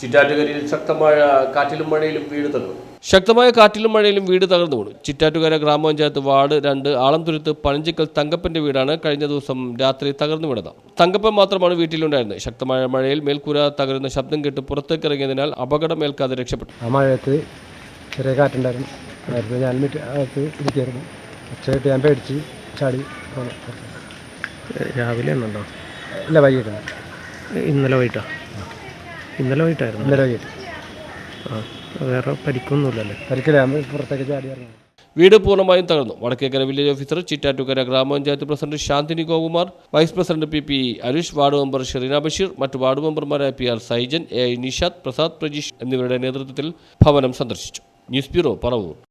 ചിറ്റാറ്റുകരയിൽ ശക്തമായ കാറ്റിലും മഴയിലും വീട് തകർന്നു. ശക്തമായ കാറ്റിലും മഴയിലും വീട് തകർന്നു വീണു. ചിറ്റാറ്റുകര ഗ്രാമപഞ്ചായത്ത് വാർഡ് രണ്ട് ആളംതുരുത്ത് പഴഞ്ചിക്കൽ തങ്കപ്പന്റെ വീടാണ് കഴിഞ്ഞ ദിവസം രാത്രി തകർന്നു വീണത്. തങ്കപ്പൻ മാത്രമാണ് വീട്ടിലുണ്ടായിരുന്നത്. ശക്തമായ മഴയിൽ മേൽക്കൂര തകരുന്ന ശബ്ദം കേട്ട് പുറത്തേക്ക് ഇറങ്ങിയതിനാൽ അപകടം ഏൽക്കാതെ രക്ഷപ്പെട്ടു. ആ മഴയത്ത് ചെറിയ കാറ്റുണ്ടായിരുന്നു. ഞാൻ അകത്ത് ഇരിക്കുകയായിരുന്നു ഒച്ചയായിട്ട് ഞാൻ പേടിച്ച് ചാടി. രാവിലെ ഉണ്ടോ ഇല്ല വൈകിട്ട് ഇന്നലെ വൈകിട്ടാ? ഇന്നലെ വൈകിട്ടായിരുന്നു. ഇന്നലെ വൈകിട്ട്. ആ വേറെ പരിക്കൊന്നുമില്ലല്ലേ? പരിക്കില്ല നമ്മൾ പുറത്തേക്ക് ചാടി ഇറങ്ങി. വീട് പൂർണമായും തകർന്നു. വടക്കേക്കര വില്ലേജ് ഓഫീസർ ചിറ്റാറ്റുകര ഗ്രാമപഞ്ചായത്ത് president Shanthini Gokumar vice president P P Arush ward member Shereena Basheer മറ്റു വാർഡ് മെമ്പർമാരായ P R Saijan A I Nishad Prasad Prajeesh എന്നിവരുടെ നേതൃത്വത്തിൽ ഭവനം സന്ദർശിച്ചു. News bureau Paravur.